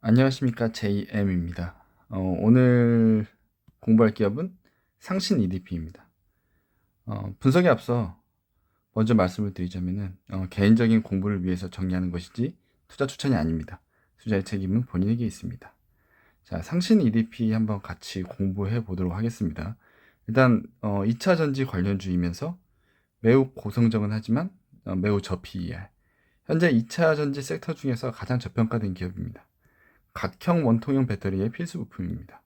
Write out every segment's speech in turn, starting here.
안녕하십니까 JM입니다. 어, 오늘 공부할 기업은 상신 EDP입니다. 어, 분석에 앞서 먼저 말씀을 드리자면은 어, 개인적인 공부를 위해서 정리하는 것이지 투자 추천이 아닙니다. 투자의 책임은 본인에게 있습니다. 자, 상신 EDP 한번 같이 공부해 보도록 하겠습니다. 일단 어, 2차 전지 관련주이면서 매우 고성적은 하지만 어, 매우 저PER. 현재 2차 전지 섹터 중에서 가장 저평가된 기업입니다. 각형 원통형 배터리의 필수 부품입니다.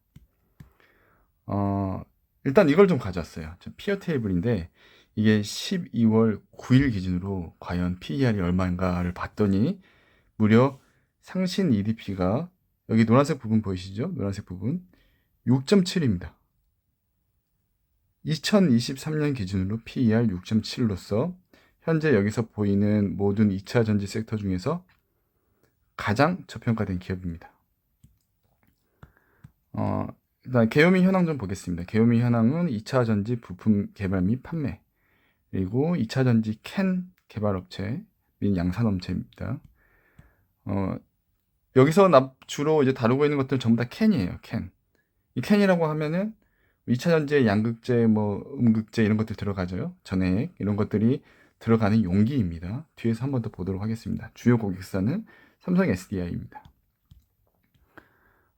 어, 일단 이걸 좀 가져왔어요. 저 피어 테이블인데 이게 12월 9일 기준으로 과연 PER이 얼마인가를 봤더니 무려 상신 EDP가 여기 노란색 부분 보이시죠? 노란색 부분 6.7입니다. 2023년 기준으로 PER 6.7로서 현재 여기서 보이는 모든 2차 전지 섹터 중에서 가장 저평가된 기업입니다. 어, 일단 개요미 현황 좀 보겠습니다. 개요미 현황은 2차 전지 부품 개발 및 판매, 그리고 2차 전지 캔 개발 업체 및 양산 업체입니다. 어, 여기서 납, 주로 이제 다루고 있는 것들 전부 다 캔이에요. 캔. 이 캔이라고 하면은 2차 전지에 양극재, 뭐 음극재 이런 것들 들어가죠. 전해액 이런 것들이 들어가는 용기입니다. 뒤에서 한 번 더 보도록 하겠습니다. 주요 고객사는 삼성 SDI입니다.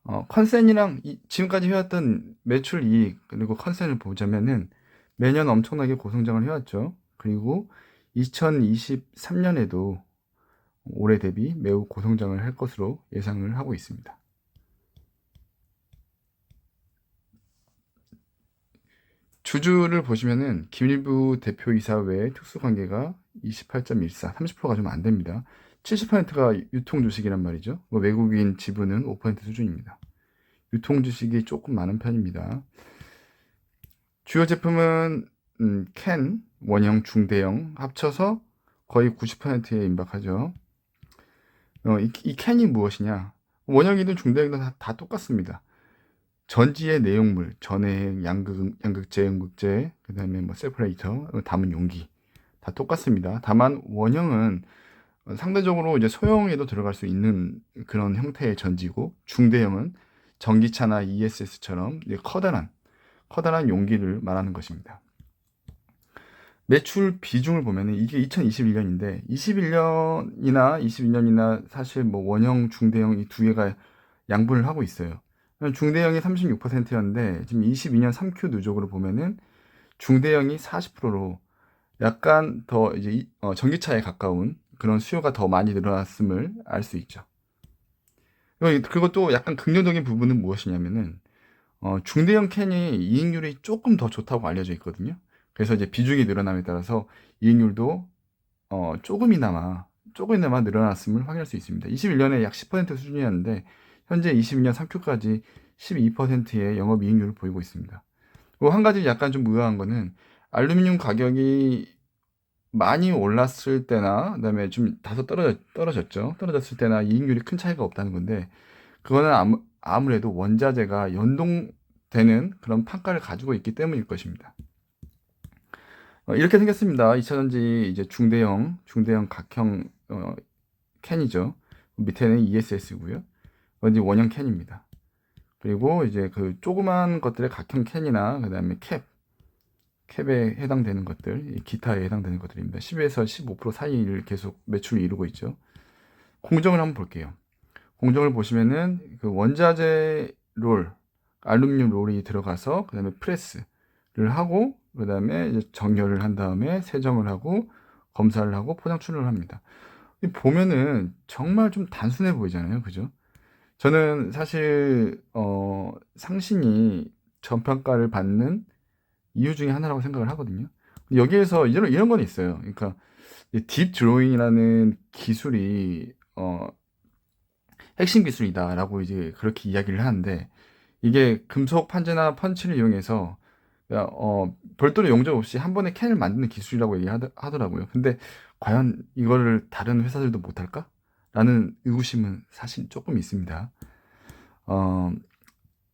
어, 컨센이랑 이, 지금까지 해왔던 매출 이익 그리고 컨센을 보자면은 매년 엄청나게 고성장을 해왔죠. 그리고 2023년에도 올해 대비 매우 고성장을 할 것으로 예상을 하고 있습니다. 주주를 보시면은 김일부 대표이사 외에 특수관계가 28.14, 30%가 좀 안 됩니다. 70%가 유통 주식이란 말이죠. 뭐 외국인 지분은 5% 수준입니다. 유통 주식이 조금 많은 편입니다. 주요 제품은 음, 캔, 원형, 중대형 합쳐서 거의 90%에 임박하죠. 어, 이, 이, 캔이 무엇이냐? 원형이든 중대형이든 다, 다 똑같습니다. 전지의 내용물, 전해액, 양극, 양극재, 음극재, 그 다음에 뭐 세퍼레이터, 담은 용기 다 똑같습니다. 다만 원형은 상대적으로 이제 소형에도 들어갈 수 있는 그런 형태의 전지고 중대형은 전기차나 ESS처럼 커다란 커다란 용기를 말하는 것입니다. 매출 비중을 보면은 이게 2021년인데 21년이나 22년이나 사실 뭐 원형, 중대형 이 두 개가 양분을 하고 있어요. 중대형이 36%였는데 지금 22년 3Q 누적으로 보면은 중대형이 40%로 약간 더 이제 어, 전기차에 가까운 그런 수요가 더 많이 늘어났음을 알 수 있죠. 그리고 또 약간 긍정적인 부분은 무엇이냐면은 어, 중대형 캔이 이익률이 조금 더 좋다고 알려져 있거든요. 그래서 이제 비중이 늘어남에 따라서 이익률도 어, 조금이나마 조금이나마 늘어났음을 확인할 수 있습니다. 21년에 약 10% 수준이었는데 현재 22년 3Q까지 12%의 영업 이익률을 보이고 있습니다. 한 가지 약간 좀 의아한 거는 알루미늄 가격이 많이 올랐을 때나 그다음에 좀 다소 떨어졌, 떨어졌죠. 떨어졌을 때나 이익률이 큰 차이가 없다는 건데 그거는 아무, 아무래도 원자재가 연동되는 그런 판가를 가지고 있기 때문일 것입니다. 어, 이렇게 생겼습니다. 2차전지 이제 중대형, 중대형 각형 어, 캔이죠. 밑에는 ESS고요. 이제 원형 캔입니다. 그리고 이제 그 조그만 것들의 각형 캔이나 그다음에 캡 캡에 해당되는 것들, 기타에 해당되는 것들입니다. 10에서 15% 사이를 계속 매출을 이루고 있죠. 공정을 한번 볼게요. 공정을 보시면은 그 원자재 롤, 알루미늄 롤이 들어가서 그다음에 프레스를 하고 그다음에 이제 정렬을 한 다음에 세정을 하고 검사를 하고 포장 출원을 합니다. 보면은 정말 좀 단순해 보이잖아요. 그죠? 저는 사실 어 상신이 전평가를 받는 이유 중에 하나라고 생각을 하거든요. 여기에서 이런 이런 건 있어요. 그러니까 딥 드로잉이라는 기술이 어 핵심 기술이다라고 이제 그렇게 이야기를 하는데 이게 금속 판재나 펀치를 이용해서 어 별도로 용접 없이 한 번에 캔을 만드는 기술이라고 얘기하더라고요. 근데 과연 이거를 다른 회사들도 못할까? 라는 의구심은 사실 조금 있습니다. 어,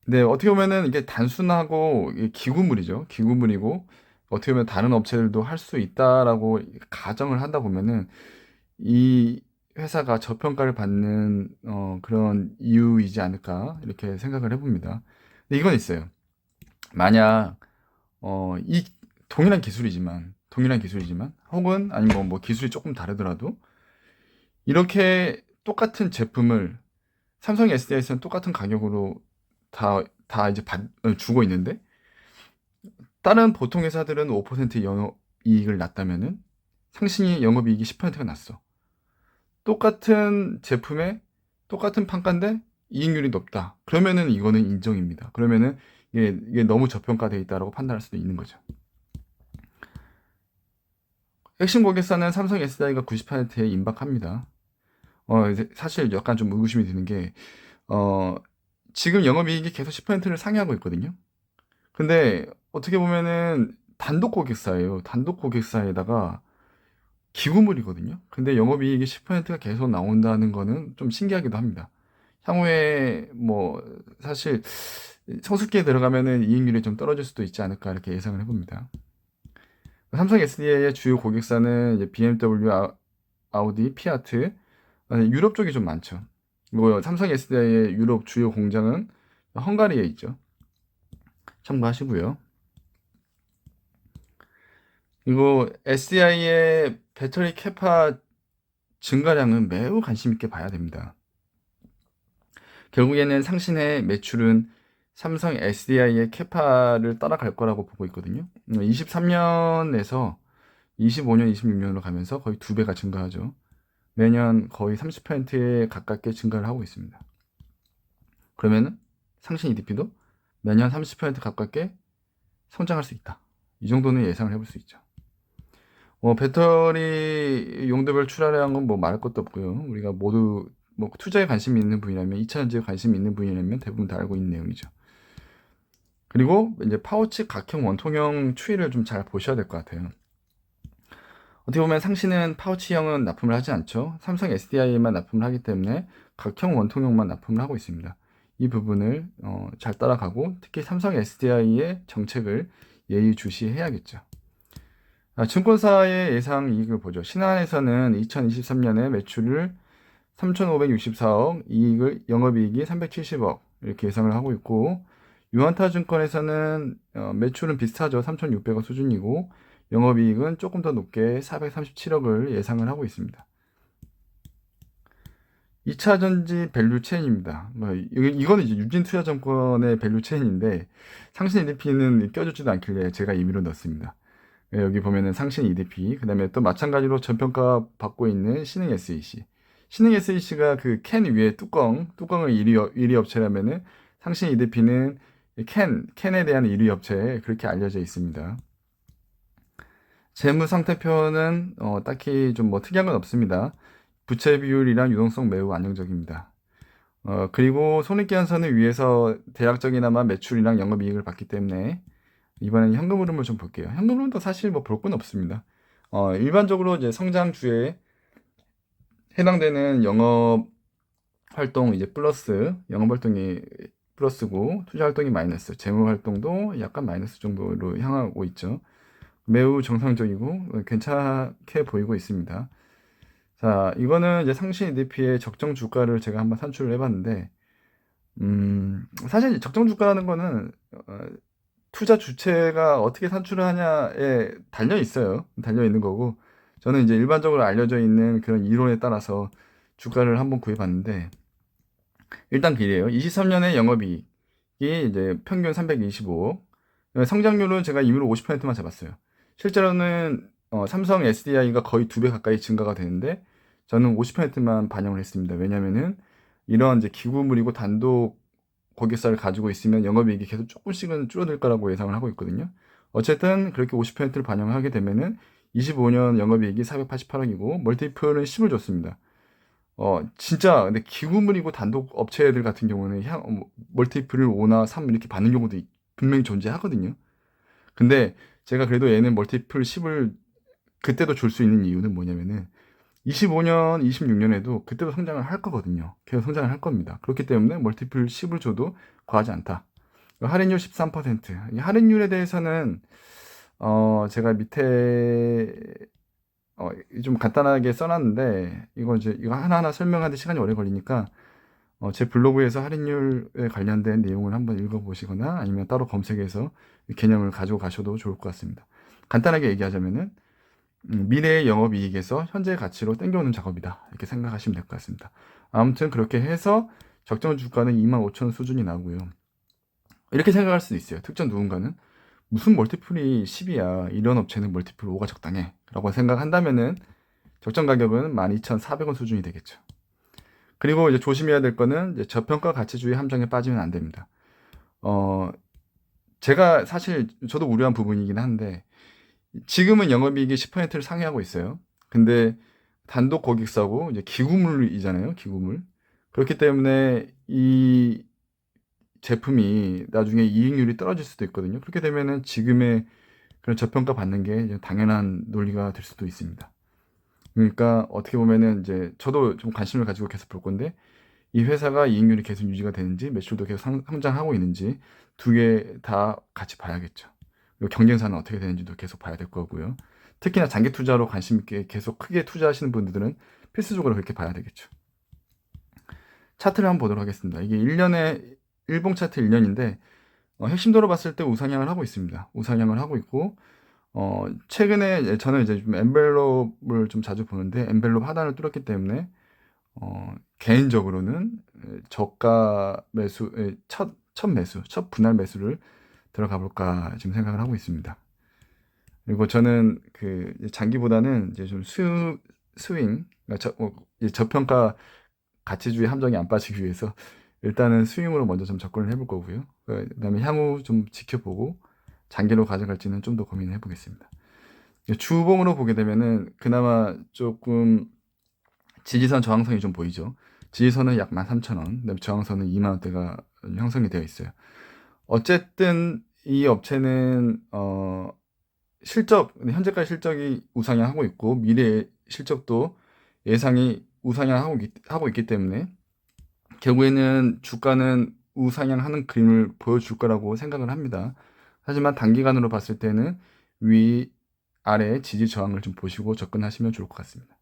네, 어떻게 보면은 이게 단순하고 기구물이죠. 기구물이고 어떻게 보면 다른 업체들도 할 수 있다라고 가정을 한다 보면은 이 회사가 저평가를 받는 어, 그런 이유이지 않을까 이렇게 생각을 해봅니다. 근데 이건 있어요. 만약 어, 이 동일한 기술이지만 동일한 기술이지만 혹은 아니면 뭐, 뭐 기술이 조금 다르더라도 이렇게 똑같은 제품을 삼성 SDI에서는 똑같은 가격으로 다, 다 이제 받, 어, 주고 있는데 다른 보통 회사들은 5% 영업이익을 났다면은 상신이 영업이익이 10%가 났어. 똑같은 제품에 똑같은 판가인데 이익률이 높다. 그러면은 이거는 인정입니다. 그러면은 이게, 이게 너무 저평가되어 있다라고 판단할 수도 있는 거죠. 핵심 고객사는 삼성 SDI가 90%에 임박합니다. 어, 사실 약간 좀 의구심이 드는 게, 어, 지금 영업이익이 계속 10%를 상회하고 있거든요. 근데 어떻게 보면은 단독 고객사예요. 단독 고객사에다가 기구물이거든요. 근데 영업이익이 10%가 계속 나온다는 거는 좀 신기하기도 합니다. 향후에 뭐 사실 성숙기에 들어가면은 이익률이 좀 떨어질 수도 있지 않을까 이렇게 예상을 해봅니다. 삼성 SDI의 주요 고객사는 BMW, 아, 아우디, 피아트, 유럽 쪽이 좀 많죠. 뭐 삼성 SDI의 유럽 주요 공장은 헝가리에 있죠. 참고하시고요. 그리고 SDI의 배터리 캐파 증가량은 매우 관심 있게 봐야 됩니다. 결국에는 상신의 매출은 삼성 SDI의 캐파를 따라갈 거라고 보고 있거든요. 23년에서 25년, 26년으로 가면서 거의 두 배가 증가하죠. 매년 거의 30%에 가깝게 증가를 하고 있습니다. 그러면은 상신 EDP도 매년 30% 가깝게 성장할 수 있다. 이 정도는 예상을 해볼 수 있죠. 뭐 배터리 용도별 출하량 은뭐 말할 것도 없고요. 우리가 모두 뭐 투자에 관심이 있는 분이라면 2차 전지에 관심이 있는 분이라면 대부분 다 알고 있는 내용이죠. 그리고 이제 파우치 각형 원통형 추이를 좀 잘 보셔야 될 것 같아요. 어떻게 보면 상신은 파우치형은 납품을 하지 않죠. 삼성 SDI에만 납품을 하기 때문에 각형 원통형만 납품을 하고 있습니다. 이 부분을 어, 잘 따라가고 특히 삼성 SDI의 정책을 예의주시해야겠죠. 아, 증권사의 예상 이익을 보죠. 신한에서는 2023년에 매출을 3,564억, 이익을 영업이익이 370억 이렇게 예상을 하고 있고 유한타증권에서는 어, 매출은 비슷하죠. 3,600억 수준이고 영업이익은 조금 더 높게 437억을 예상을 하고 있습니다. 2차 전지 밸류 체인입니다. 뭐 이거는 이제 유진 투자증권의 밸류 체인인데 상신 EDP는 껴주지도 않길래 제가 임의로 넣습니다. 예, 여기 보면은 상신 EDP, 그 다음에 또 마찬가지로 전평가 받고 있는 신흥 SEC. 신흥 SEC가 그 캔 위에 뚜껑, 뚜껑을 1위, 1위 업체라면은 상신 EDP는 캔, 캔에 대한 1위 업체 그렇게 알려져 있습니다. 재무 상태표는 어, 딱히 좀 뭐 특이한 건 없습니다. 부채 비율이랑 유동성 매우 안정적입니다. 어, 그리고 손익계산서는 위에서 대략적이나마 매출이랑 영업이익을 봤기 때문에 이번엔 현금 흐름을 좀 볼게요. 현금 흐름도 사실 뭐 볼 건 없습니다. 어, 일반적으로 이제 성장 주에 해당되는 영업 활동 이제 플러스 영업 활동이 플러스고 투자 활동이 마이너스, 재무 활동도 약간 마이너스 정도로 향하고 있죠. 매우 정상적이고 괜찮게 보이고 있습니다. 자, 이거는 이제 상신 EDP의 적정 주가를 제가 한번 산출을 해봤는데, 음, 사실 적정 주가라는 거는 어, 투자 주체가 어떻게 산출을 하냐에 달려 있어요. 달려 있는 거고, 저는 이제 일반적으로 알려져 있는 그런 이론에 따라서 주가를 한번 구해봤는데, 일단 길이에요. 23년에 영업이익이 이제 평균 325억, 성장률은 제가 임의로 50%만 잡았어요. 실제로는 어, 삼성 SDI가 거의 두 배 가까이 증가가 되는데 저는 50%만 반영을 했습니다. 왜냐면은 이런 이제 기구물이고 단독 고객사를 가지고 있으면 영업이익이 계속 조금씩은 줄어들 거라고 예상을 하고 있거든요. 어쨌든 그렇게 50%를 반영을 하게 되면은 25년 영업이익이 488억이고 멀티플은 10을 줬습니다. 어 진짜 근데 기구물이고 단독 업체들 같은 경우는 향 어, 멀티플을 5나 3 이렇게 받는 경우도 분명히 존재하거든요. 근데 제가 그래도 얘는 멀티플 10을 그때도 줄 수 있는 이유는 뭐냐면은 25년, 26년에도 그때도 성장을 할 거거든요. 계속 성장을 할 겁니다. 그렇기 때문에 멀티플 10을 줘도 과하지 않다. 할인율 13%. 할인율에 대해서는 어 제가 밑에 어, 좀 간단하게 써놨는데 이거 이제 이거 하나하나 설명하는데 시간이 오래 걸리니까 어, 제 블로그에서 할인율에 관련된 내용을 한번 읽어보시거나 아니면 따로 검색해서 이 개념을 가지고 가셔도 좋을 것 같습니다. 간단하게 얘기하자면은 음, 미래의 영업이익에서 현재 가치로 땡겨오는 작업이다 이렇게 생각하시면 될 것 같습니다. 아무튼 그렇게 해서 적정 주가는 25,000 수준이 나오고요. 이렇게 생각할 수도 있어요. 특정 누군가는 무슨 멀티플이 10이야. 이런 업체는 멀티플 5가 적당해. 라고 생각한다면은 적정 가격은 12,400원 수준이 되겠죠. 그리고 이제 조심해야 될 거는 이제 저평가 가치주의 함정에 빠지면 안 됩니다. 어, 제가 사실 저도 우려한 부분이긴 한데 지금은 영업이익이 10%를 상회하고 있어요. 근데 단독 고객사고 이제 기구물이잖아요. 기구물. 그렇기 때문에 이 제품이 나중에 이익률이 떨어질 수도 있거든요. 그렇게 되면은 지금의 그런 저평가 받는 게 당연한 논리가 될 수도 있습니다. 그러니까 어떻게 보면은 이제 저도 좀 관심을 가지고 계속 볼 건데 이 회사가 이익률이 계속 유지가 되는지 매출도 계속 상, 성장하고 있는지 두 개 다 같이 봐야겠죠. 그리고 경쟁사는 어떻게 되는지도 계속 봐야 될 거고요. 특히나 장기 투자로 관심 있게 계속 크게 투자하시는 분들은 필수적으로 그렇게 봐야 되겠죠. 차트를 한번 보도록 하겠습니다. 이게 1년에 일봉 차트 1년인데 어, 핵심도로 봤을 때 우상향을 하고 있습니다. 우상향을 하고 있고 어, 최근에 저는 이제 좀 엔벨롭을 좀 자주 보는데 엔벨롭 하단을 뚫었기 때문에 어, 개인적으로는 저가 매수 에, 첫, 첫 매수 첫 분할 매수를 들어가 볼까 지금 생각을 하고 있습니다. 그리고 저는 그 장기보다는 이제 좀 수, 스윙 그러니까 저, 어, 저평가 가치주의 함정이 안 빠지기 위해서 일단은 스윙으로 먼저 좀 접근을 해볼 거고요. 그 다음에 향후 좀 지켜보고 장기로 가져갈지는 좀 더 고민을 해보겠습니다. 주봉으로 보게 되면은 그나마 조금 지지선 저항선이 좀 보이죠. 지지선은 약 13,000원, 그다음에 저항선은 2만 원대가 형성이 되어 있어요. 어쨌든 이 업체는 어 실적 현재까지 실적이 우상향하고 있고 미래 실적도 예상이 우상향하고 하고 있기 때문에 결국에는 주가는 우상향하는 그림을 보여줄 거라고 생각을 합니다. 하지만 단기간으로 봤을 때는 위 아래 지지 저항을 좀 보시고 접근하시면 좋을 것 같습니다.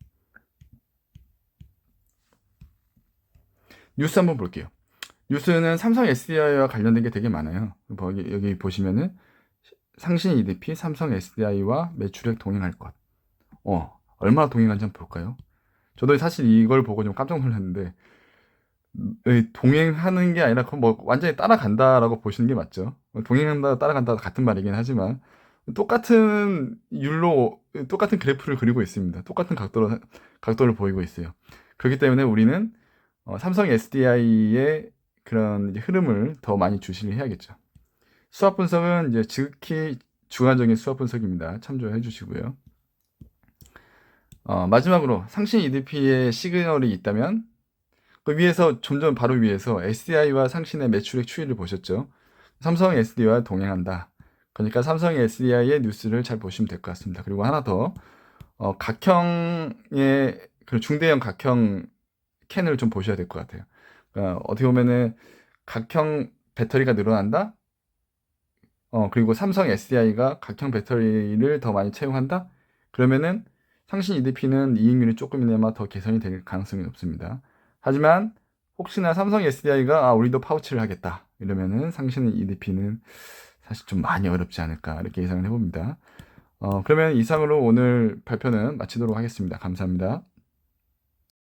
뉴스 한번 볼게요. 뉴스는 삼성 SDI와 관련된 게 되게 많아요. 여기, 여기 보시면은 상신 EDP, 삼성 SDI와 매출액 동행할 것. 어, 얼마나 동행한지 한번 볼까요? 저도 사실 이걸 보고 좀 깜짝 놀랐는데 동행하는 게 아니라 그뭐 완전히 따라간다라고 보시는 게 맞죠. 동행한다, 따라간다 같은 말이긴 하지만 똑같은 율로 똑같은 그래프를 그리고 있습니다. 똑같은 각도로 각도를 보이고 있어요. 그렇기 때문에 우리는 어, 삼성 SDI의 그런 흐름을 더 많이 주시를 해야겠죠. 수압 분석은 이제 지극히 주관적인 수압 분석입니다. 참조해 주시고요. 어, 마지막으로 상신 EDP의 시그널이 있다면 그 위에서 점점 바로 위에서 SDI와 상신의 매출액 추이를 보셨죠? 삼성 SDI와 동행한다. 그러니까 삼성 SDI의 뉴스를 잘 보시면 될 것 같습니다. 그리고 하나 더 어, 각형의 그 중대형 각형 캔을 좀 보셔야 될 것 같아요. 그러니까 어떻게 보면은 각형 배터리가 늘어난다. 어 그리고 삼성 SDI가 각형 배터리를 더 많이 채용한다. 그러면은 상신 EDP는 이익률이 조금이나마 더 개선이 될 가능성이 높습니다. 하지만 혹시나 삼성 SDI가 아, 우리도 파우치를 하겠다 이러면은 상신 EDP는 사실 좀 많이 어렵지 않을까 이렇게 예상을 해봅니다. 어, 그러면 이상으로 오늘 발표는 마치도록 하겠습니다. 감사합니다.